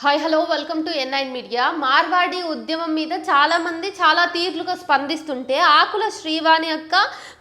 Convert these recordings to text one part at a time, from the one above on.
Hi hello welcome to NIN media Marwadi ఉద్యమం మీద చాలామంది చాలా తీర్లుగా స్పందిస్తుంటే ఆకుల శ్రీవాణి యొక్క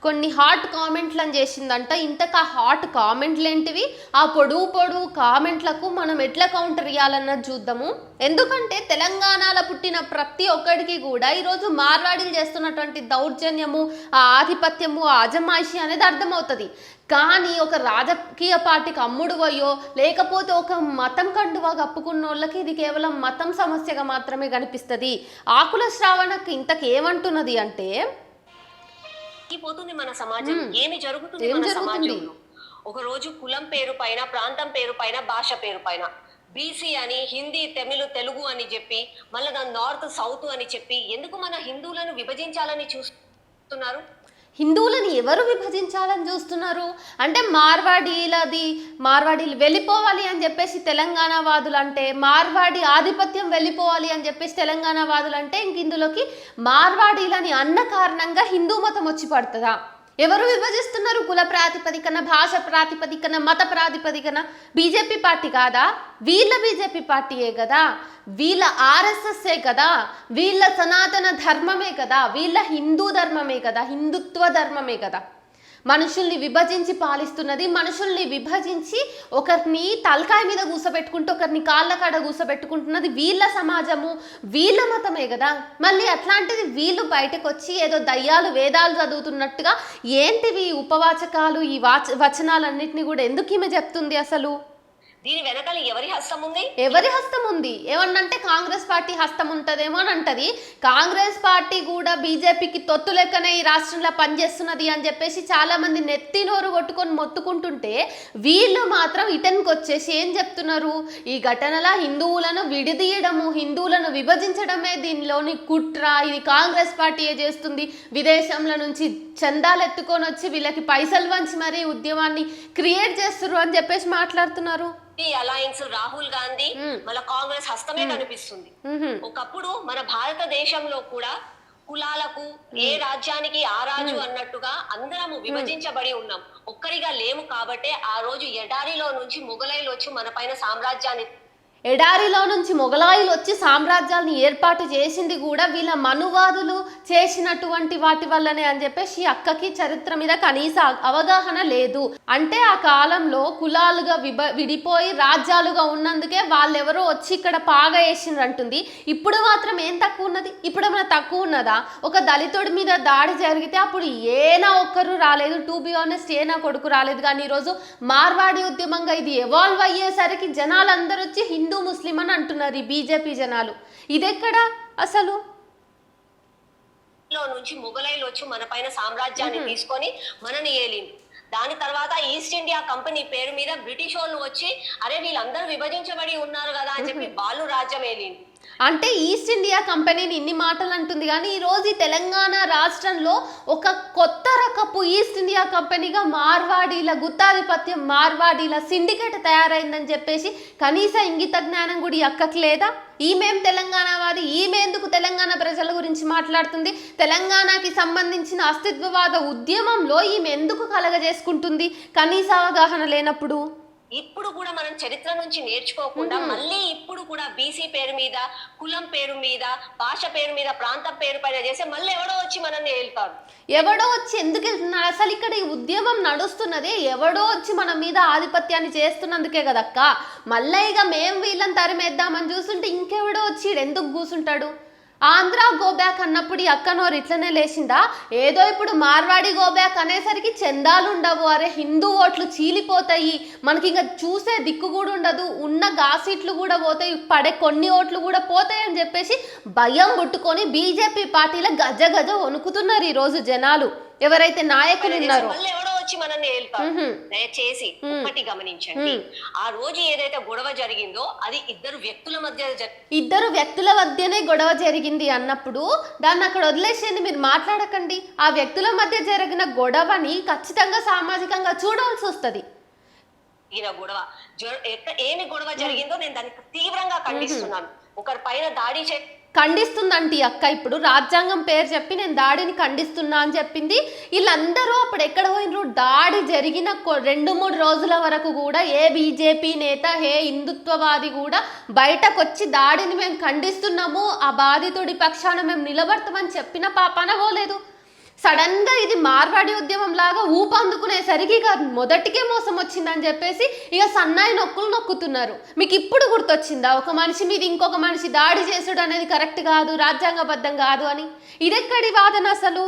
కొన్ని హాట్ కామెంట్లను చేసిందంట. ఇంతక హాట్ కామెంట్లు ఏంటివి ఆ పొడువు పొడువు కామెంట్లకు మనం ఎట్లా కౌంటర్ ఇవ్వాలన్నది చూద్దాము. ఎందుకంటే తెలంగాణలో పుట్టిన ప్రతి ఒక్కడికి కూడా ఈరోజు మార్వాడీలు చేస్తున్నటువంటి దౌర్జన్యము ఆ ఆధిపత్యము ఆ అజమాయిషి అనేది అర్థమవుతుంది. కానీ ఒక రాజకీయ పార్టీకి అమ్ముడు పోయో లేకపోతే ఒక మతం కండువా కప్పుకున్న వాళ్ళకి ఇది కేవలం మతం సమస్యగా మాత్రమే కనిపిస్తుంది. ఆకుల శ్రావణకు ఇంతకేమంటున్నది అంటే పోతుంది మన సమాజం. ఏమి జరుగుతుంది మన? సమాజంలో? ఒక రోజు కులం పేరు పైన ప్రాంతం పేరు పైన భాష పేరు పైన. బీసీ అని హిందీ తమిళ తెలుగు అని చెప్పి మళ్ళీ నార్త్ సౌత్ అని చెప్పి ఎందుకు మన హిందువులను విభజించాలని చూస్తున్నారు? హిందువులని ఎవరు విభజించాలని చూస్తున్నారు? అంటే మార్వాడీలది మార్వాడీలు వెళ్ళిపోవాలి అని చెప్పేసి తెలంగాణ వాదులు అంటే మార్వాడి ఆధిపత్యం వెళ్ళిపోవాలి అని చెప్పేసి తెలంగాణ వాదులు అంటే ఇంక ఇందులోకి మార్వాడీలని అన్న కారణంగా హిందూ మతం వచ్చి పడుతుందా? ఎవరు విభజిస్తున్నారు? కుల ప్రాతిపదికన భాష ప్రాతిపదికన మత ప్రాతిపదికన? బీజేపీ పార్టీ కాదా? వీళ్ళ బీజేపీ పార్టీయే కదా. వీళ్ళ ఆర్ఎస్ఎస్ఏ కదా. వీళ్ళ సనాతన ధర్మమే కదా. వీళ్ళ హిందూ ధర్మమే కదా. హిందుత్వ ధర్మమే కదా. మనుషుల్ని విభజించి పాలిస్తున్నది. మనుషుల్ని విభజించి ఒకరిని తలకాయ మీద కూసబెట్టుకుంటూ ఒకరిని కాళ్ళ కాడ కూసబెట్టుకుంటున్నది వీళ్ళ సమాజము. వీళ్ళ మతమే కదా. మళ్ళీ అట్లాంటిది వీళ్ళు బయటకు వచ్చి ఏదో దయ్యాలు వేదాలు చదువుతున్నట్టుగా ఏంటివి ఉపవాచకాలు ఈ వాచ వచనాలన్నింటినీ కూడా ఎందుకు ఈమె చెప్తుంది అసలు? దీని వెనకాల ఎవరి హస్తం ఉంది? ఎవరి హస్తం ఉంది? ఏమన్నంటే కాంగ్రెస్ పార్టీ హస్తం ఉంటదేమో అని అంటది. కాంగ్రెస్ పార్టీ కూడా బీజేపీకి తొత్తు లెక్కనే ఈ రాష్ట్రంలో పనిచేస్తున్నది అని చెప్పేసి చాలా మంది నెత్తి నోరు కొట్టుకొని మొత్తుకుంటుంటే వీళ్ళు మాత్రం ఇటన్కి వచ్చేసి ఏం చెప్తున్నారు? ఈ ఘటనలా హిందువులను విడిదీయడము హిందువులను విభజించడమే దీనిలోని కుట్ర. ఇది కాంగ్రెస్ పార్టీయే చేస్తుంది. విదేశంలో నుంచి చందాలు ఎత్తుకొని వచ్చి వీళ్ళకి పైసలు వంచి మరీ ఉద్యమాన్ని క్రియేట్ చేస్తున్నారు అని చెప్పేసి మాట్లాడుతున్నారు. అలయన్స్ రాహుల్ గాంధీ. మన కాంగ్రెస్ హస్తమే కనిపిస్తుంది. ఒకప్పుడు మన భారతదేశంలో కూడా కులాలకు ఏ రాజ్యానికి ఆ రాజు అన్నట్టుగా అందరము విభజించబడి ఉన్నాం. ఒక్కరిగా లేము కాబట్టే ఆ రోజు ఎడారిలో నుంచి మొఘలైలు వచ్చి మన పైన సామ్రాజ్యాన్ని ఎడారిలో నుంచి మొఘలాయిలు వచ్చి సామ్రాజ్యాలను ఏర్పాటు చేసింది కూడా వీళ్ళ మనువాదులు చేసినటువంటి వాటి వల్లనే అని చెప్పేసి అక్కకి చరిత్ర మీద కనీస అవగాహన లేదు. అంటే ఆ కాలంలో కులాలుగా విభ విడిపోయి రాజ్యాలుగా ఉన్నందుకే వాళ్ళెవరో వచ్చి ఇక్కడ పాగ వేసిండ్రంటుంది ఇప్పుడు మాత్రం ఏం తక్కువ ఉన్నది? ఇప్పుడు ఏమైనా తక్కువ ఉన్నదా? ఒక దళితుడి మీద దాడి జరిగితే అప్పుడు ఏనా ఒక్కరు రాలేదు. టూ బి ఆనెస్ట్ ఏనా కొడుకు రాలేదు. కానీ ఈరోజు మార్వాడి ఉద్యమంగా ఇది ఎవాల్వ్ అయ్యేసరికి జనాలందరూ వచ్చి హిందూ ముస్లిం అని అంటున్నారు ఈ బీజేపీ జనాలు. ఇదెక్కడ అసలు? నుంచి మొఘలైలు వచ్చి మన పైన సామ్రాజ్యాన్ని తీసుకొని మనని ఏలిండు దాని తర్వాత ఈస్ట్ ఇండియా కంపెనీ పేరు మీద బ్రిటిష్ వాళ్ళు వచ్చి అరే వీళ్ళందరూ విభజించబడి ఉన్నారు కదా అని చెప్పి వాళ్ళు రాజ్యం ఏలిండు అంటే ఈస్ట్ ఇండియా కంపెనీని ఇన్ని మాటలు అంటుంది కానీ ఈరోజు ఈ తెలంగాణ రాష్ట్రంలో ఒక కొత్త రకపు ఈస్ట్ ఇండియా కంపెనీగా మార్వాడీల గుత్తాధిపత్యం మార్వాడీల సిండికేట్ తయారైందని చెప్పేసి కనీస ఇంగిత జ్ఞానం కూడా ఈ అక్కకి లేదా? ఈమెం తెలంగాణ వారి ఈమెందుకు తెలంగాణ ప్రజల గురించి మాట్లాడుతుంది? తెలంగాణకి సంబంధించిన అస్తిత్వవాద ఉద్యమంలో ఈమె ఎందుకు కలగజేసుకుంటుంది? కనీస అవగాహన లేనప్పుడు ఇప్పుడు కూడా మనం చరిత్ర నుంచి నేర్చుకోకుండా మళ్ళీ ఇప్పుడు కూడా బీసీ పేరు మీద కులం పేరు మీద భాష పేరు మీద ప్రాంతం పేరు పైన చేస్తే మళ్ళీ ఎవడో వచ్చి మనల్ని ఏలుతారు ఎవడో వచ్చి ఎందుకు వెళ్తున్నాడు అసలు ఇక్కడ ఈ ఉద్యమం నడుస్తున్నది ఎవడో వచ్చి మన మీద ఆధిపత్యాన్ని చేస్తున్నందుకే కదక్క? మళ్ళీ ఇక మేం వీళ్ళని తరిమేద్దామని చూస్తుంటే ఇంకెవడో వచ్చి ఎందుకు కూసుంటాడు? ఆంధ్ర గో బ్యాక్ అన్నప్పుడు ఈ అక్క నోరు ఇట్లనే లేచిందా? ఏదో ఇప్పుడు మార్వాడి గో బ్యాక్ అనేసరికి చందాలు ఉండవు అరే హిందూ ఓట్లు చీలిపోతాయి. మనకి ఇంకా చూసే దిక్కు కూడా ఉండదు. ఉన్న గాసీట్లు కూడా పోతాయి. పడే కొన్ని ఓట్లు కూడా పోతాయి అని చెప్పేసి భయం పుట్టుకొని బీజేపీ పార్టీలో గజ గజ వణుకుతున్నారు ఈరోజు జనాలు. ఎవరైతే నాయకులు ఉన్నారో వచ్చి మనల్ని ఏలుతారు. మ్హూ. దయచేసి ఒకటి గమనించండి. ఆ రోజు ఏదైతే గొడవ జరిగిందో అది ఇద్దరు వ్యక్తుల మధ్య ఇద్దరు వ్యక్తుల మధ్యనే గొడవ జరిగింది అన్నప్పుడు దాన్ని అక్కడ వదిలేసేయండి మీరు మాట్లాడకండి. ఆ వ్యక్తుల మధ్య జరిగిన గొడవని ఖచ్చితంగా సామాజికంగా చూడాల్సి వస్తుంది. జరిగిన గొడవ ఏమి గొడవ జరిగిందో నేను దానికి తీవ్రంగా ఖండిస్తున్నాను. ఒకరి పైన దాడి చే ఖండిస్తుందంట ఈ అక్క. ఇప్పుడు రాజ్యాంగం పేరు చెప్పి నేను దాడిని ఖండిస్తున్నా అని చెప్పింది. వీళ్ళందరూ అప్పుడు ఎక్కడ పోయినరు? దాడి జరిగిన రెండు మూడు రోజుల వరకు కూడా ఏ బీజేపీ నేత ఏ హిందుత్వవాది కూడా బయటకు వచ్చి దాడిని మేము ఖండిస్తున్నాము. ఆ బాధితుడి పక్షాన మేము నిలబడతామని చెప్పిన పాపాన పోలేదు. సడన్గా ఇది మార్వాడి ఉద్యమం లాగా ఊపందుకునేసరికి ఇక మొదటికే మోసం వచ్చిందని చెప్పేసి ఇక సన్నాయి నొక్కులు నొక్కుతున్నారు. మీకు ఇప్పుడు గుర్తొచ్చిందా? ఒక మనిషి మీద ఇంకొక మనిషి దాడి చేసుడు అనేది కరెక్ట్ కాదు రాజ్యాంగబద్ధం కాదు అని. ఇదెక్కడి వాదన అసలు?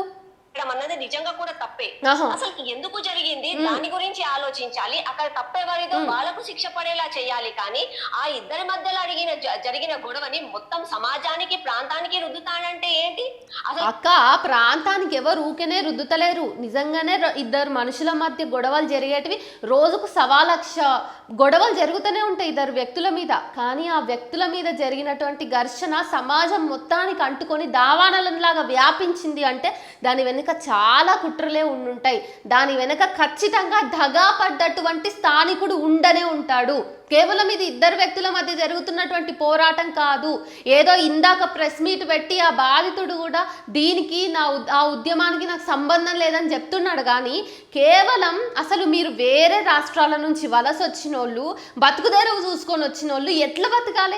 అన్నది నిజంగా కూడా తప్పే. అసలు ఎందుకు జరిగింది? దాని గురించి ఆలోచించాలి. అక్కడ తప్పేవారిదో వాళ్ళకు శిక్ష పడేలా చేయాలి కానీ ఆ ఇద్దరి మధ్యలో అడిగిన జరిగిన గొడవని మొత్తం సమాజానికి ప్రాంతానికి రుద్దుతానంటే ఏంటి? అసలు అక్క ప్రాంతానికి ఎవరు ఊకెనే రుద్దుతలేరు. నిజంగానే ఇద్దరు మనుషుల మధ్య గొడవలు జరిగేటివి రోజుకు సవా లక్ష గొడవలు జరుగుతూనే ఉంటాయి ఇద్దరు వ్యక్తుల మీద. కానీ ఆ వ్యక్తుల మీద జరిగినటువంటి ఘర్షణ సమాజం మొత్తానికి అంటుకొని దావానలంలాగా వ్యాపించింది అంటే దాని వెనుక వెనుక చాలా కుట్రలే ఉండుంటాయి. దాని వెనుక ఖచ్చితంగా దగా పడ్డటువంటి స్థానికుడు ఉండనే ఉంటాడు. కేవలం ఇది ఇద్దరు వ్యక్తుల మధ్య జరుగుతున్నటువంటి పోరాటం కాదు. ఏదో ఇందాక ప్రెస్ మీట్ పెట్టి ఆ బాధితుడు కూడా దీనికి నా ఉద్- ఆ ఉద్యమానికి నాకు సంబంధం లేదని చెప్తున్నాడు. కానీ కేవలం అసలు మీరు వేరే రాష్ట్రాల నుంచి వలస వచ్చిన వాళ్ళు బతుకుదేరవు చూసుకొని వచ్చిన వాళ్ళు ఎట్లా బతకాలి?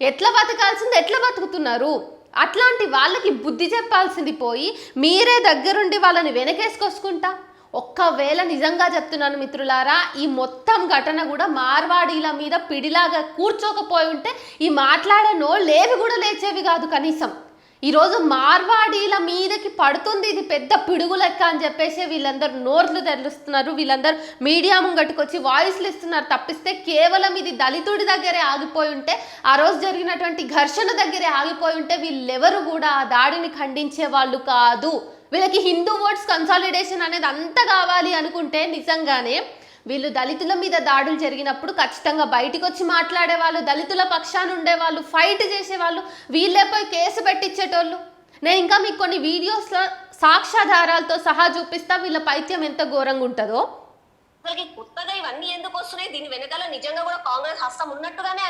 ఎట్లా బతకాల్సింది? ఎట్లా బతుకుతున్నారు? అట్లాంటి వాళ్ళకి బుద్ధి చెప్పాల్సింది పోయి మీరే దగ్గరుండి వాళ్ళని వెనకేసుకొచ్చుకుంటా? ఒక్కవేళ నిజంగా చెప్తున్నాను మిత్రులారా ఈ మొత్తం ఘటన కూడా మార్వాడీల మీద పిడిలాగా కూర్చోకపోయి ఉంటే ఈ మాట్లాడే నోళ్ళేవి కూడా లేచేవి కాదు కనీసం. ఈరోజు మార్వాడీల మీదకి పడుతుంది. ఇది పెద్ద పిడుగు లెక్క అని చెప్పేసి వీళ్ళందరూ నోర్లు తెరుస్తున్నారు. వీళ్ళందరూ మీడియా ముంగట్టుకొచ్చి వాయిస్లు ఇస్తున్నారు. తప్పిస్తే కేవలం ఇది దళితుడి దగ్గరే ఆగిపోయి ఉంటే ఆ రోజు జరిగినటువంటి ఘర్షణ దగ్గరే ఆగిపోయి ఉంటే వీళ్ళెవరు కూడా ఆ దాడిని ఖండించే వాళ్ళు కాదు. వీళ్ళకి హిందూ ఓట్స్ కన్సాలిడేషన్ అనేది అంత కావాలి అనుకుంటే నిజంగానే వీళ్ళు దళితుల మీద దాడులు జరిగినప్పుడు ఖచ్చితంగా బయటికి వచ్చి మాట్లాడేవాళ్ళు దళితుల పక్షాన ఉండేవాళ్ళు ఫైట్ చేసేవాళ్ళు వీళ్ళే పోయి కేసు పెట్టించేటోళ్ళు నేను ఇంకా మీకు కొన్ని వీడియోస్లో సాక్ష్యాధారాలతో సహా చూపిస్తా వీళ్ళ పైత్యం ఎంత ఘోరంగా ఉంటుందో. కొత్తగా ఇవన్నీ ఎందుకు వస్తున్నాయి? దీని వెనకాల నిజంగా కూడా కాంగ్రెస్ హస్తం ఉన్నట్టుగానే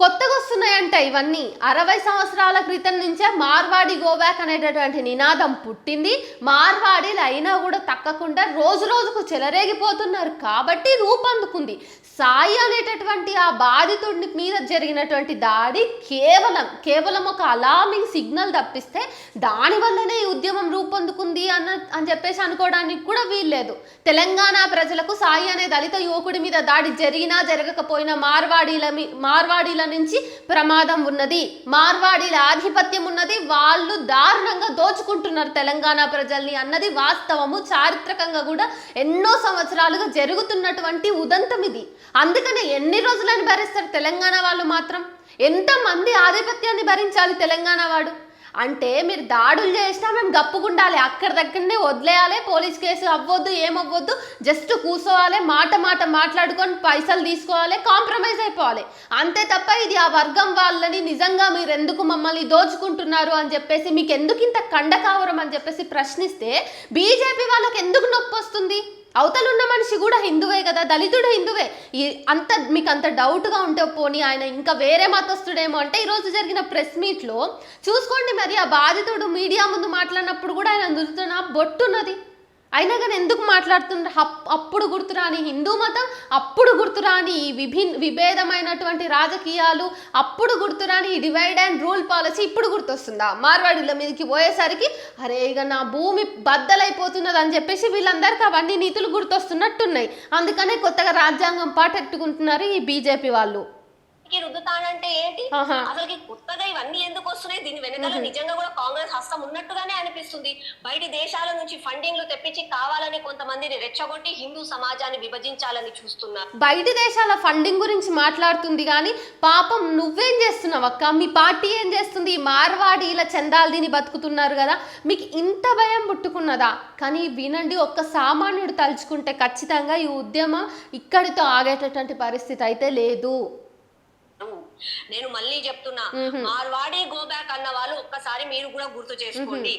కొత్తగా వస్తున్నాయంట ఇవన్నీ. అరవై సంవత్సరాల క్రితం నుంచే మార్వాడి గోబ్యాక్ అనేటటువంటి నినాదం పుట్టింది. మార్వాడీలు అయినా కూడా తక్కకుండా రోజు రోజుకు చెలరేగిపోతున్నారు. కాబట్టి రూపొందుకుంది సాయి అనేటటువంటి ఆ బాధితుడి మీద జరిగినటువంటి దాడి కేవలం కేవలం ఒక అలార్మింగ్ సిగ్నల్ తప్పిస్తే దానివల్లనే ఈ ఉద్యమం రూపొందుకుంది అన్న అని చెప్పేసి అనుకోవడానికి కూడా వీల్లేదు. తెలంగాణ ప్రజలకు సాయి అనే దళిత యువకుడి మీద దాడి జరిగినా జరగకపోయినా మార్వాడీల మీ మార్వాడీల నుంచి ప్రమాదం ఉన్నది. మార్వాడీల ఆధిపత్యం ఉన్నది. వాళ్ళు దారుణంగా దోచుకుంటున్నారు తెలంగాణ ప్రజల్ని అన్నది వాస్తవము. చారిత్రకంగా కూడా ఎన్నో సంవత్సరాలుగా జరుగుతున్నటువంటి ఉదంతం ఇది. అందుకనే ఎన్ని రోజులని భరిస్తారు తెలంగాణ వాళ్ళు మాత్రం? ఎంతమంది ఆధిపత్యాన్ని భరించాలి తెలంగాణ వాడు? అంటే మీరు దాడులు చేసినా మేము గప్పుకుండాలి. అక్కడ దగ్గరనే వదిలేయాలి. పోలీస్ కేసు అవ్వద్దు ఏమవ్వద్దు. జస్ట్ కూర్చోవాలి మాట మాట మాట్లాడుకొని పైసలు తీసుకోవాలి కాంప్రమైజ్ అయిపోవాలి. అంతే తప్ప ఇది ఆ వర్గం వాళ్ళని నిజంగా మీరు ఎందుకు మమ్మల్ని దోచుకుంటున్నారు అని చెప్పేసి మీకు ఎందుకు ఇంత కండకావరం అని చెప్పేసి ప్రశ్నిస్తే బీజేపీ వాళ్ళకి ఎందుకు నొప్పి వస్తుంది అవతలున్న మనిషి కూడా హిందువే కదా దళితుడు హిందువే. ఈ అంత మీకు అంత డౌట్గా ఉంటే పోనీ ఆయన ఇంకా వేరే మతస్థుడేమో అంటే ఈరోజు జరిగిన ప్రెస్ మీట్లో చూసుకోండి మరి ఆ బాధితుడు మీడియా ముందు మాట్లాడినప్పుడు కూడా ఆయన నుదుతున్న బొట్టున్నది అయినా కానీ ఎందుకు మాట్లాడుతున్నారు అప్- అప్పుడు గుర్తురాని హిందూ మతం అప్పుడు గుర్తురాని ఈ విభిన్ విభేదమైనటువంటి రాజకీయాలు అప్పుడు గుర్తురాని ఈ డివైడ్ అండ్ రూల్ పాలసీ ఇప్పుడు గుర్తొస్తుందా? మార్వాడీల మీదకి పోయేసరికి అరే ఇక నా భూమి బద్దలైపోతున్నది అని చెప్పేసి వీళ్ళందరికీ అవన్నీ నీతులు గుర్తొస్తున్నట్టున్నాయి. అందుకనే కొత్తగా రాజ్యాంగం పాటెట్టుకుంటున్నారు ఈ బీజేపీ వాళ్ళు. కి రుద్దుతానంటే ఏంటి? ఆహా. అసలుకి కొత్తగా ఇవన్నీ ఎందుకు వస్తున్నాయి? దీని వెనకాల నిజంగా కూడా కాంగ్రెస్ హస్తం ఉన్నట్టుగానే అనిపిస్తుంది. బయటి దేశాల నుంచి ఫండింగ్లు తెప్పించి కావాలని కొంతమందిని రెచ్చగొట్టి హిందూ సమాజాన్ని విభజించాలని చూస్తున్నారు బయటి దేశాల ఫండింగ్ గురించి మాట్లాడుతుంది కానీ పాపం నువ్వేం చేస్తున్నావు అక్క? మీ పార్టీ ఏం చేస్తుంది? ఈ మార్వాడీల చందాలు దీని బతుకుతున్నారు కదా. మీకు ఇంత భయం పుట్టుకున్నదా? కానీ వినండి ఒక్క సామాన్యుడు తలుచుకుంటే ఖచ్చితంగా ఈ ఉద్యమం ఇక్కడితో ఆగేటటువంటి పరిస్థితి అయితే లేదు. నేను మళ్ళీ చెప్తున్నా మార్వాడి గో బ్యాక్ అన్న వాళ్ళు ఒక్కసారి మీరు కూడా గుర్తు చేసుకోండి.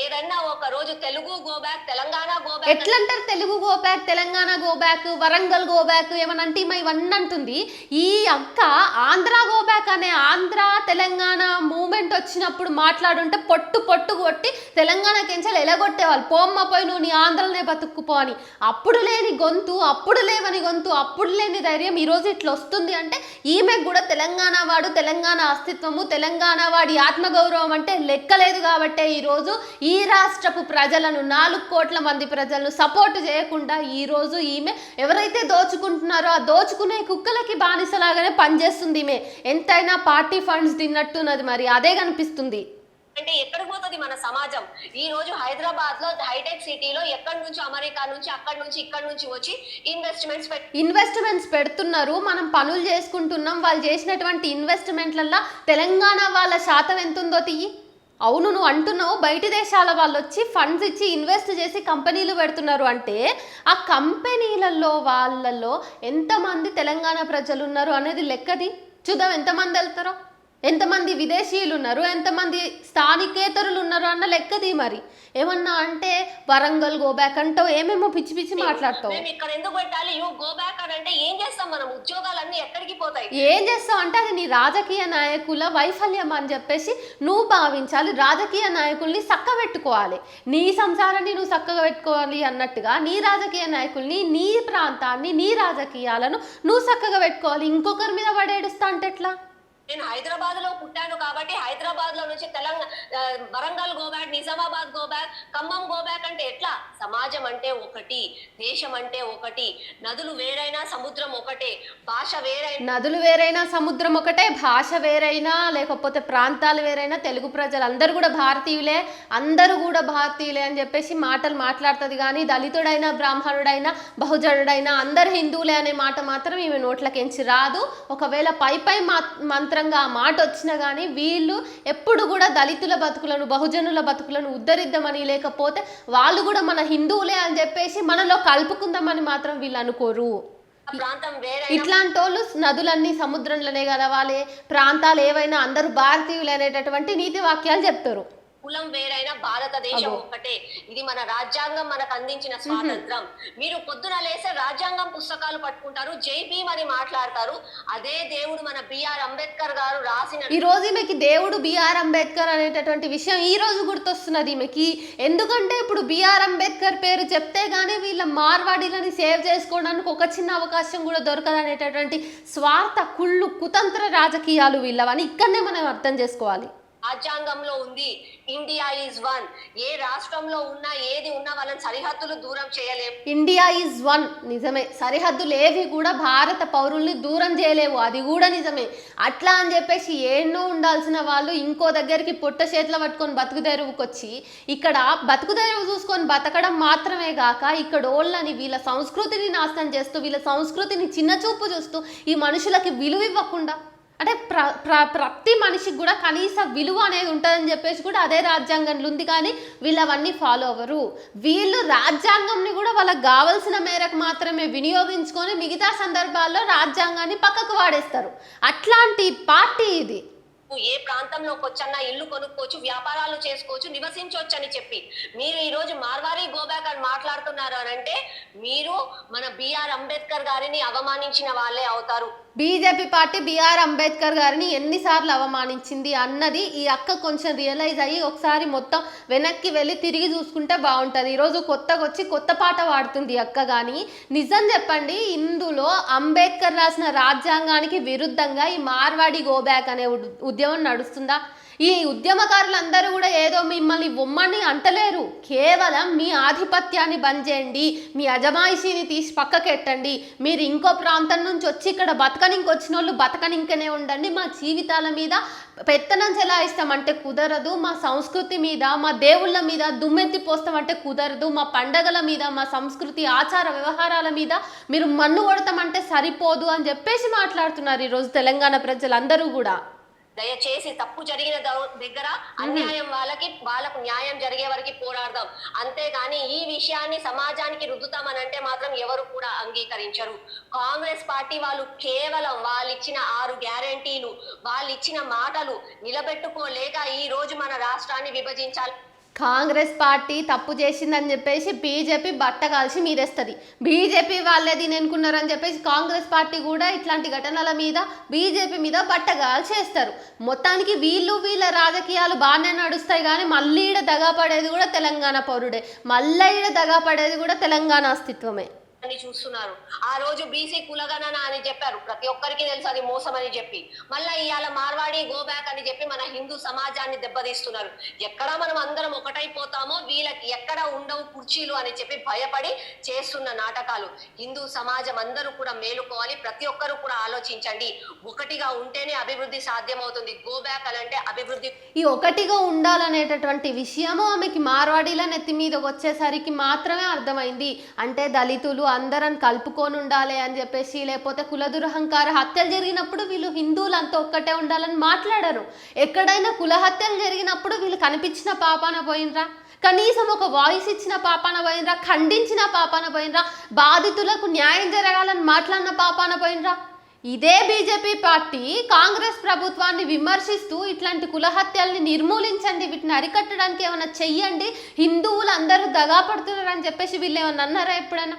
ఏదన్నా ఒక రోజు Telugu go back Telangana go back ఎట్లంటారు Telugu go back Telangana go back Warangal go back ఏమనంటే ఈమె ఇవన్నీ అంటుంది. ఈ అక్క ఆంధ్ర గో బ్యాక్ అనే ఆంధ్ర తెలంగాణ మూమెంట్ వచ్చినప్పుడు మాట్లాడుంటే పొట్టు పొట్టు కొట్టి తెలంగాణ కెంచాలు ఎలగొట్టేవాళ్ళు. పోమ్మ పోయి నువ్వు నీ ఆంధ్రలనే బతుక్కుపో అని. అప్పుడు లేని గొంతు అప్పుడు లేవని గొంతు అప్పుడు లేని ధైర్యం ఈరోజు ఇట్లా వస్తుంది అంటే ఈమెకు కూడా తెలంగాణ వాడు తెలంగాణ అస్తిత్వము తెలంగాణ వాడి ఆత్మగౌరవం అంటే లెక్కలేదు కాబట్టే ఈరోజు ఈ రాష్ట్రపు ప్రజలను నాలుగు కోట్ల మంది ప్రజలను సపోర్ట్ చేయకుండా ఈరోజు ఈమె ఎవరైతే దోచుకుంటున్నారో ఆ దోచుకునే కుక్కలకి బానిసలాగానే పనిచేస్తుంది ఈమె. ఎంతైనా పార్టీ ఫండ్స్ తిన్నట్టున్నది మరి అదే కనిపిస్తుంది. అంటే ఎక్కడికి పోతుంది మన సమాజం? ఈ రోజు హైదరాబాద్లో హైటెక్ సిటీలో ఎక్కడి నుంచి అమెరికా నుంచి అక్కడి నుంచి ఇక్కడి నుంచి వచ్చి ఇన్వెస్ట్మెంట్స్ ఇన్వెస్ట్మెంట్స్ పెడుతున్నారు. మనం పనులు చేసుకుంటున్నాం. వాళ్ళు చేసినటువంటి ఇన్వెస్ట్మెంట్లల్లో తెలంగాణ వాళ్ళ శాతం ఎంత ఉందో తీయి అవును నువ్వు అంటున్నావు. బయటి దేశాల వాళ్ళు వచ్చి ఫండ్స్ ఇచ్చి ఇన్వెస్ట్ చేసి కంపెనీలు పెడుతున్నారు అంటే ఆ కంపెనీలలో వాళ్ళలో ఎంతమంది తెలంగాణ ప్రజలు ఉన్నారు అనేది లెక్కది? చూద్దాం ఎంతమంది వెళ్తారో. ఎంతమంది విదేశీయులు ఉన్నారు ఎంతమంది స్థానికేతరులు ఉన్నారు అన్న లెక్కది మరి. ఏమన్నా అంటే వరంగల్ గో బ్యాక్ అంటావు ఏమేమో పిచ్చి పిచ్చి మాట్లాడతావు. మేము ఇక్కడ ఎందుకు పెట్టాలి? యూ గో బ్యాక్ అని అంటే ఏం చేస్తాం మనం? ఉద్యోగాలన్నీ ఎక్కడికి పోతాయి? ఏం చేస్తావు అంటే అది నీ రాజకీయ నాయకుల వైఫల్యం అని చెప్పేసి నువ్వు భావించాలి. రాజకీయ నాయకుల్ని చక్కబెట్టుకోవాలి నీ సంసారాన్ని నువ్వు చక్కగా పెట్టుకోవాలి అన్నట్టుగా నీ రాజకీయ నాయకుల్ని నీ ప్రాంతాన్ని నీ రాజకీయాలను నువ్వు చక్కగా పెట్టుకోవాలి. ఇంకొకరి మీద పడేడుస్తా అంటే ఎట్లా? నేను హైదరాబాద్లో పుట్టాను కాబట్టి హైదరాబాద్లో నుంచి Telangana Warangal go back Nizamabad go back Khammam go back అంటే ఎట్లా? సమాజం అంటే ఒకటి దేశం అంటే ఒకటి నదులు వేరైనా సముద్రం ఒకటే భాష వేరైనా నదులు వేరైనా సముద్రం ఒకటే భాష వేరైనా లేకపోతే ప్రాంతాలు వేరైనా తెలుగు ప్రజలు అందరూ కూడా భారతీయులే అందరూ కూడా భారతీయులే అని చెప్పేసి మాటలు మాట్లాడుతుంది కానీ దళితుడైనా బ్రాహ్మణుడైనా బహుజనుడైనా అందరు హిందువులే అనే మాట మాత్రం ఈమె నోట్లకెంచి రాదు. ఒకవేళ పై పై మంత్ర మంత్రంగా ఆ మాట వచ్చినా కానీ వీళ్ళు ఎప్పుడు కూడా దళితుల బతుకులను బహుజనుల బతుకులను ఉద్ధరిద్దామని లేకపోతే వాళ్ళు కూడా మన హిందువులే అని చెప్పేసి మనలో కలుపుకుందామని మాత్రం వీళ్ళు అనుకోరు. ఇట్లాంటి వాళ్ళు నదులన్నీ సముద్రంలోనే కలవాలి ప్రాంతాలు ఏవైనా అందరూ భారతీయులు అనేటటువంటి నీతి వాక్యాలు చెప్తారు. కులం వేరైనా భారతదేశం. ఒక్కటే. ఇది మన రాజ్యాంగం మనకు అందించిన స్వాతంత్రం. మీరు పొద్దున లేసే రాజ్యాంగం పుస్తకాలు పట్టుకుంటారు జై భీమ్ అని మాట్లాడతారు. అదే దేవుడు మన బిఆర్ అంబేద్కర్ గారు రాసిన ఈ రోజు ఈమెకి దేవుడు బిఆర్ అంబేద్కర్ అనేటటువంటి విషయం ఈ రోజు గుర్తొస్తున్నది ఈమెకి ఎందుకంటే ఇప్పుడు బిఆర్ అంబేద్కర్ పేరు చెప్తే గానీ వీళ్ళ మార్వాడీలని సేవ్ చేసుకోవడానికి ఒక చిన్న అవకాశం కూడా దొరకదు అనేటటువంటి స్వార్థ కుళ్ళు కుతంత్ర రాజకీయాలు వీళ్ళవని ఇక్కడనే మనం అర్థం చేసుకోవాలి. రాజ్యాంగంలో ఉంది. ఇండియా ఈజ్ వన్ ఏ రాష్ట్రంలో ఉన్నా ఏది ఉన్నా వాళ్ళని సరిహద్దులు దూరం చేయలేం. ఇండియా ఈజ్ వన్ నిజమే. సరిహద్దులు ఏవి కూడా భారత పౌరుల్ని దూరం చేయలేవు. అది కూడా నిజమే. అట్లా అని చెప్పేసి ఎన్నో ఉండాల్సిన వాళ్ళు ఇంకో దగ్గరికి పొట్ట చేతిలో పట్టుకొని బతుకు వచ్చి ఇక్కడ బతుకు తెరువు చూసుకొని బతకడం మాత్రమే కాక ఇక్కడ ఓళ్ళని వీళ్ళ సంస్కృతిని నాశనం చేస్తూ వీళ్ళ సంస్కృతిని చిన్న చూపు చూస్తూ ఈ మనుషులకి విలువ ఇవ్వకుండా అంటే ప్ర ప్ర ప్రతి మనిషికి కూడా కనీస విలువ అనేది ఉంటుందని చెప్పేసి కూడా అదే రాజ్యాంగంలో ఉంది కానీ వీళ్ళు అవన్నీ ఫాలో అవ్వరు. వీళ్ళు రాజ్యాంగంని కూడా వాళ్ళకి కావాల్సిన మేరకు మాత్రమే వినియోగించుకొని మిగతా సందర్భాల్లో రాజ్యాంగాన్ని పక్కకు వాడేస్తారు. అట్లాంటి పార్టీ ఇది. ఏ ప్రాంతంలోకి వచ్చన్నా ఇల్లు కొనుక్కోవచ్చు వ్యాపారాలు చేసుకోవచ్చు నివసించవచ్చు అని చెప్పి. మీరు ఈ రోజు మార్వారి గోబ్యాక్ అని మాట్లాడుతున్నారు అని అంటే మీరు మన బిఆర్ అంబేద్కర్ గారిని అవమానించిన వాళ్ళే అవుతారు. బీజేపీ పార్టీ బీఆర్ అంబేద్కర్ గారిని ఎన్నిసార్లు అవమానించింది అన్నది ఈ అక్క కొంచెం రియలైజ్ అయ్యి ఒకసారి మొత్తం వెనక్కి వెళ్ళి తిరిగి చూసుకుంటే బాగుంటుంది. ఈరోజు కొత్తగా వచ్చి కొత్త పాట పాడుతుంది ఈ అక్క కానీ నిజం చెప్పండి ఇందులో అంబేద్కర్ రాసిన రాజ్యాంగానికి విరుద్ధంగా ఈ మార్వాడి గోబ్యాక్ అనే ఉద్యమం నడుస్తుందా? ఈ ఉద్యమకారులందరూ కూడా ఏదో మిమ్మల్ని బొమ్మని అంటలేరు. కేవలం మీ ఆధిపత్యాన్ని బంద్ చేయండి మీ అజమాయిషీని తీసి పక్కకెట్టండి. మీరు ఇంకో ప్రాంతం నుంచి వచ్చి ఇక్కడ బతకనికి వచ్చిన వాళ్ళు బతకనింకనే ఉండండి. మా జీవితాల మీద పెత్తనం చెలాయిస్తామంటే కుదరదు. మా సంస్కృతి మీద మా దేవుళ్ళ మీద దుమ్మెత్తి పోస్తామంటే కుదరదు. మా పండగల మీద మా సంస్కృతి ఆచార వ్యవహారాల మీద మీరు మన్ను కొడతామంటే సరిపోదు అని చెప్పేసి మాట్లాడుతున్నారు ఈరోజు తెలంగాణ ప్రజలందరూ కూడా. దయచేసి తప్పు జరిగిన దగ్గర అన్యాయం వాళ్ళకి వాళ్ళకు న్యాయం జరిగే వరకు పోరాడదాం. అంతేగాని ఈ విషయాన్ని సమాజానికి రుద్దుతామనంటే మాత్రం ఎవరు కూడా అంగీకరించరు. కాంగ్రెస్ పార్టీ వాళ్ళు కేవలం వాళ్ళు ఇచ్చిన ఆరు గ్యారంటీలు వాళ్ళు ఇచ్చిన మాటలు నిలబెట్టుకోలేక ఈ రోజు మన రాష్ట్రాన్ని విభజించాలి. కాంగ్రెస్ పార్టీ తప్పు చేసిందని చెప్పేసి బీజేపీ బట్ట కాల్చి మీదేస్తుంది బీజేపీ వాళ్ళే దీని ఎన్నుకున్నారని చెప్పేసి కాంగ్రెస్ పార్టీ కూడా ఇట్లాంటి ఘటనల మీద బీజేపీ మీద బట్ట కాల్చేస్తారు. మొత్తానికి వీళ్ళు వీళ్ళ రాజకీయాలు బాగానే నడుస్తాయి కానీ మళ్ళీ ఈడ దగా పడేది కూడా తెలంగాణ పౌరుడే. మళ్ళీ ఈడ దగా పడేది కూడా తెలంగాణ అస్తిత్వమే. అని చూస్తున్నారు. ఆ రోజు బీసీ కులగణన అని చెప్పారు. ప్రతి ఒక్కరికి తెలుసు అది మోసం అని చెప్పి. మళ్ళీ ఇవాళ మార్వాడి గో బ్యాక్ అని చెప్పి మన హిందూ సమాజాన్ని దెబ్బతీస్తున్నారు. ఎక్కడ మనం అందరం ఒకటైపోతామో వీళ్ళకి ఎక్కడ ఉండవు కుర్చీలు అని చెప్పి భయపడి చేస్తున్న నాటకాలు. హిందూ సమాజం అందరూ కూడా మేలుకోవాలి. ప్రతి ఒక్కరూ కూడా ఆలోచించండి. ఒకటిగా ఉంటేనే అభివృద్ధి సాధ్యమవుతుంది. గో బ్యాక్ అని అంటే అభివృద్ధి. ఈ ఒకటిగా ఉండాలనేటటువంటి విషయము ఆమెకి మార్వాడీల నెత్తి మీదకి వచ్చేసరికి మాత్రమే అర్థమైంది. అంటే దళితులు అందరం కలుపుకొని ఉండాలి అని చెప్పేసి లేకపోతే కుల దురహంకార హత్యలు జరిగినప్పుడు వీళ్ళు హిందువులు అంతా ఒక్కటే ఉండాలని మాట్లాడరు. ఎక్కడైనా కుల హత్యలు జరిగినప్పుడు వీళ్ళు కనిపించిన పాపాన పోయినరా? కనీసం ఒక వాయిస్ ఇచ్చిన పాపాన పోయినరా? ఖండించిన పాపాన పోయినరా? బాధితులకు న్యాయం జరగాలని మాట్లాడిన పాపాన పోయినరా? ఇదే బీజేపీ పార్టీ కాంగ్రెస్ ప్రభుత్వాన్ని విమర్శిస్తూ ఇట్లాంటి కులహత్యల్ని నిర్మూలించండి వీటిని అరికట్టడానికి ఏమైనా చెయ్యండి హిందువులు అందరూ దగా పడుతున్నారని చెప్పేసి వీళ్ళు ఏమన్నా అన్నారా ఎప్పుడైనా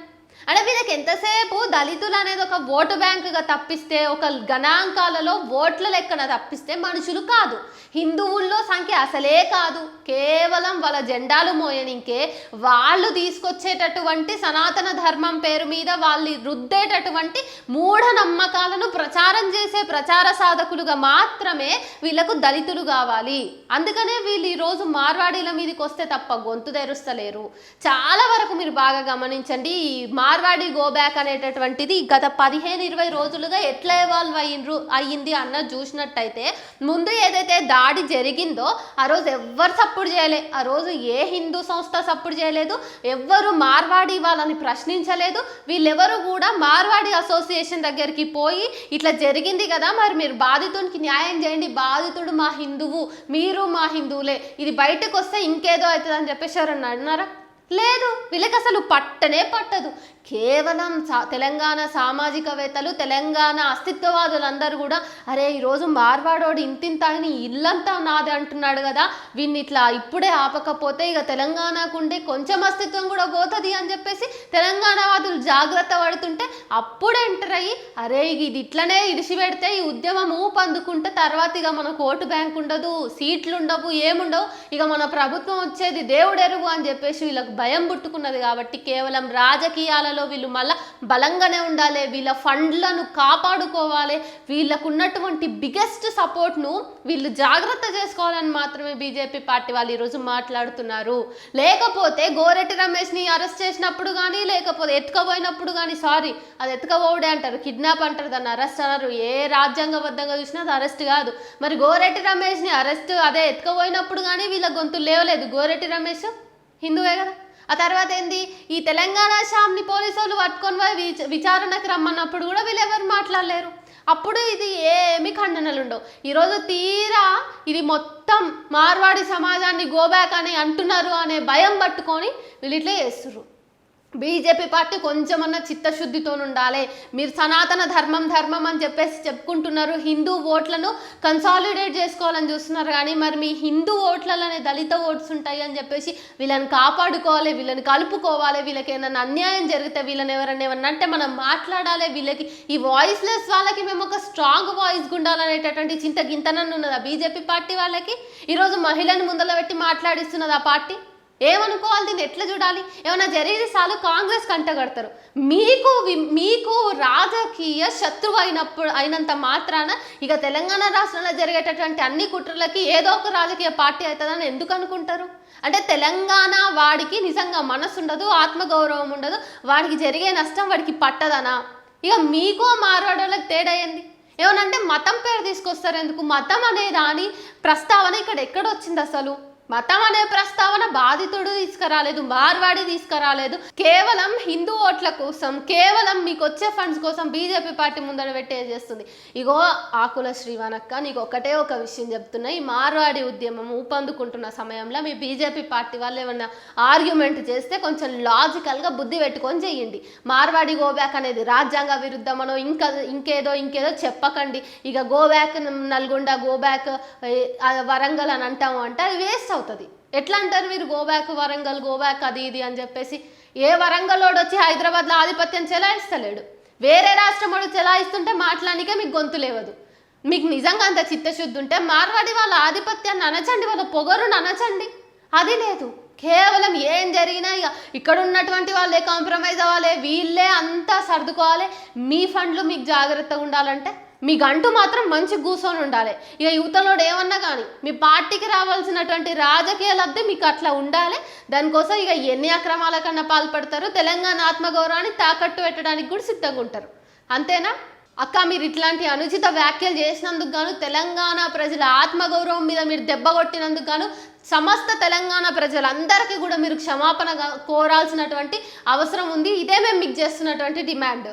అంటే వీళ్ళకి ఎంతసేపు దళితులు అనేది ఒక ఓటు బ్యాంకుగా తప్పిస్తే ఒక గణాంకాలలో ఓట్ల లెక్కన తప్పిస్తే మనుషులు కాదు. హిందువుల్లో సంఖ్య అసలే కాదు. కేవలం వాళ్ళ జెండాలు మోయనికే వాళ్ళు తీసుకొచ్చేటటువంటి సనాతన ధర్మం పేరు మీద వాళ్ళు రుద్దేటటువంటి మూఢ నమ్మకాలను ప్రచారం చేసే ప్రచార సాధకులుగా మాత్రమే వీళ్ళకు దళితులు కావాలి. అందుకనే వీళ్ళు ఈరోజు మార్వాడీల మీదకి వస్తే తప్ప గొంతు తెరుస్తలేరు. చాలా వరకు మీరు బాగా గమనించండి. ఈ మార్వాడి గోబ్యాక్ అనేటటువంటిది గత పదిహేను ఇరవై రోజులుగా ఎట్లా ఎవాల్వ్ అయ్యిండ్రు అయ్యింది అన్న చూసినట్టయితే ముందు ఏదైతే దాడి జరిగిందో ఆ రోజు ఎవ్వరు సపోర్ట్ చేయలే. ఆ రోజు ఏ హిందూ సంస్థ సపోర్ట్ చేయలేదు ఎవ్వరు మార్వాడి వాళ్ళని ప్రశ్నించలేదు వీళ్ళెవరు కూడా మార్వాడి అసోసియేషన్ దగ్గరికి పోయి ఇట్లా జరిగింది కదా మరి మీరు బాధితునికి న్యాయం చేయండి బాధితుడు మా హిందువు మీరు మా హిందువులే ఇది బయటకు వస్తే ఇంకేదో అవుతుంది అని చెప్పేసి ఎవరన్నా అన్నారా? లేదు వీళ్ళకి అసలు పట్టనే పట్టదు. కేవలం సా తెలంగాణ సామాజికవేత్తలు తెలంగాణ అస్తిత్వవాదులందరూ కూడా అరే ఈరోజు మార్వాడోడు ఇంతింత అని ఇల్లంతా నాదే అంటున్నాడు కదా వీన్ని ఇట్లా ఇప్పుడే ఆపకపోతే ఇక తెలంగాణకు ఉండే కొంచెం అస్తిత్వం కూడా పోతుంది అని చెప్పేసి తెలంగాణ వాదులు జాగ్రత్త పడుతుంటే అప్పుడే ఎంటర్ అయ్యి అరే ఇది ఇట్లనే ఇడిచిపెడితే ఈ ఉద్యమం ఊపు అందుకుంటే తర్వాత ఇక మనకు ఓటు బ్యాంక్ ఉండదు సీట్లు ఉండవు ఏముండవు ఇక మన ప్రభుత్వం వచ్చేది దేవుడెరుగు అని చెప్పేసి వీళ్ళకి భయం పుట్టుకున్నది కాబట్టి కేవలం రాజకీయాలలో వీళ్ళు మళ్ళా బలంగానే ఉండాలి వీళ్ళ ఫండ్లను కాపాడుకోవాలి వీళ్ళకు ఉన్నటువంటి బిగ్గెస్ట్ సపోర్ట్ను వీళ్ళు జాగ్రత్త చేసుకోవాలని మాత్రమే బీజేపీ పార్టీ వాళ్ళు ఈరోజు మాట్లాడుతున్నారు. లేకపోతే గోరెట్టి రమేష్ని అరెస్ట్ చేసినప్పుడు కానీ లేకపోతే ఎత్తుకపోయినప్పుడు కానీ సారీ అది ఎత్తుకపోవడే అంటారు కిడ్నాప్ అంటారు దాన్ని అరెస్ట్ అన్నారు. ఏ రాజ్యాంగబద్ధంగా చూసినా అది అరెస్ట్ కాదు. మరి గోరెట్టి రమేష్ని అరెస్ట్ అదే ఎత్తుకపోయినప్పుడు కానీ వీళ్ళ గొంతు లేవలేదు. గోరెట్టి రమేష్ హిందువే కదా? ఆ తర్వాత ఏంది? ఈ తెలంగాణ షామ్ని పోలీసు వాళ్ళు పట్టుకొని పోయి విచ- విచారణకు రమ్మన్నప్పుడు కూడా వీళ్ళు ఎవరు మాట్లాడలేరు. అప్పుడు ఇది ఏమి ఖండనలు ఉండవు ఈరోజు తీరా ఇది మొత్తం మార్వాడి సమాజాన్ని గోబ్యాక్ అని అంటున్నారు అనే భయం పట్టుకొని వీళ్ళు ఇట్లే బీజేపీ పార్టీ కొంచెమన్నా చిత్తశుద్ధితో ఉండాలి. మీరు సనాతన ధర్మం ధర్మం అని చెప్పేసి చెప్పుకుంటున్నారు. హిందూ ఓట్లను కన్సాలిడేట్ చేసుకోవాలని చూస్తున్నారు కానీ మరి మీ హిందూ ఓట్లలోనే దళిత ఓట్స్ ఉంటాయి అని చెప్పేసి వీళ్ళని కాపాడుకోవాలి వీళ్ళని కలుపుకోవాలి వీళ్ళకి ఏమైనా అన్యాయం జరిగితే వీళ్ళని ఎవరైనా ఏమన్నా అంటే మనం మాట్లాడాలి వీళ్ళకి. ఈ వాయిస్లెస్ వాళ్ళకి మేము ఒక స్ట్రాంగ్ వాయిస్ ఉండాలనేటటువంటి చింత గింతనన్ను ఉన్నది బీజేపీ పార్టీ వాళ్ళకి. ఈరోజు మహిళను ముందల పెట్టి మాట్లాడిస్తున్నది ఆ పార్టీ. ఏమనుకోవాలి? దీన్ని ఎట్లా చూడాలి? ఏమైనా జరిగితే చాలు కాంగ్రెస్ కంటగడతారు. మీకు వి- మీకు రాజకీయ శత్రువు అయినప్పుడు అయినంత మాత్రాన ఇక తెలంగాణ రాష్ట్రంలో జరిగేటటువంటి అన్ని కుట్రలకి ఏదో ఒక రాజకీయ పార్టీ అవుతుందని ఎందుకు అనుకుంటారు? అంటే తెలంగాణ వాడికి నిజంగా మనసు ఉండదు ఆత్మగౌరవం ఉండదు వాడికి జరిగే నష్టం వాడికి పట్టదనా? ఇక మీకు మారవాడోళ్ళకి తేడా ఏంది? ఏమనంటే మతం పేరు తీసుకొస్తారు ఎందుకు? మతం అనే దాని ప్రస్తావన ఇక్కడ ఎక్కడ వచ్చింది అసలు? మతం అనే ప్రస్తావన బాధితుడు తీసుకురాలేదు మార్వాడి తీసుకురాలేదు. కేవలం హిందూ ఓట్ల కోసం కేవలం మీకు వచ్చే ఫండ్స్ కోసం బీజేపీ పార్టీ ముందర పెట్టే చేస్తుంది. ఇగో ఆకుల శ్రీవానక్క నీకు ఒకటే ఒక విషయం చెప్తున్నా ఈ మార్వాడి ఉద్యమం ఊపందుకుంటున్న సమయంలో మీ బీజేపీ పార్టీ వాళ్ళు ఏమన్నా ఆర్గ్యుమెంట్ చేస్తే కొంచెం లాజికల్గా బుద్ధి పెట్టుకొని చెయ్యండి మార్వాడి గోబ్యాక్ అనేది రాజ్యాంగ విరుద్ధమనో ఇంకా ఇంకేదో ఇంకేదో చెప్పకండి. ఇక గోబ్యాక్ నల్గొండ గోబ్యాక్ వరంగల్ అని అంటాము అంటే అది వేస్ట్ అవుతుంది. ఎట్లా అంటారు మీరు? గోబ్యాక్ వరంగల్ గోబ్యాక్ అది ఇది అని చెప్పేసి ఏ వరంగల్లోడు వచ్చి హైదరాబాద్లో ఆధిపత్యం చెలాయిస్తలేడు. వేరే రాష్ట్రం వాడు చెలాయిస్తుంటే మాట్లాడికే మీకు గొంతు లేవదు. మీకు నిజంగా అంత చిత్తశుద్ధి ఉంటే మార్వాడి వాళ్ళ ఆధిపత్యాన్ని అనచండి వాళ్ళ పొగరును అనచండి. అది లేదు. కేవలం ఏం జరిగినా ఇక ఇక్కడ ఉన్నటువంటి వాళ్ళే కాంప్రమైజ్ అవ్వాలి వీళ్ళే అంతా సర్దుకోవాలి. మీ ఫండ్లు మీకు జాగ్రత్తగా ఉండాలంటే మీ గంటు మాత్రం మంచి కూర్చొని ఉండాలి. ఇక యువతలోడు ఏమన్నా కానీ మీ పార్టీకి రావాల్సినటువంటి రాజకీయ లబ్ధి మీకు అట్లా ఉండాలి. దానికోసం ఇక ఎన్ని అక్రమాల కన్నా పాల్పడతారు? తెలంగాణ ఆత్మగౌరవాన్ని తాకట్టు పెట్టడానికి కూడా సిద్ధంగా ఉంటారు. అంతేనా? అక్క మీరు ఇట్లాంటి అనుచిత వ్యాఖ్యలు చేసినందుకు గాను తెలంగాణ ప్రజల ఆత్మగౌరవం మీద మీరు దెబ్బ కొట్టినందుకు గాను సమస్త తెలంగాణ ప్రజలందరికీ కూడా మీరు క్షమాపణ కోరాల్సినటువంటి అవసరం ఉంది. ఇదే మేము మీకు చేస్తున్నటువంటి డిమాండ్.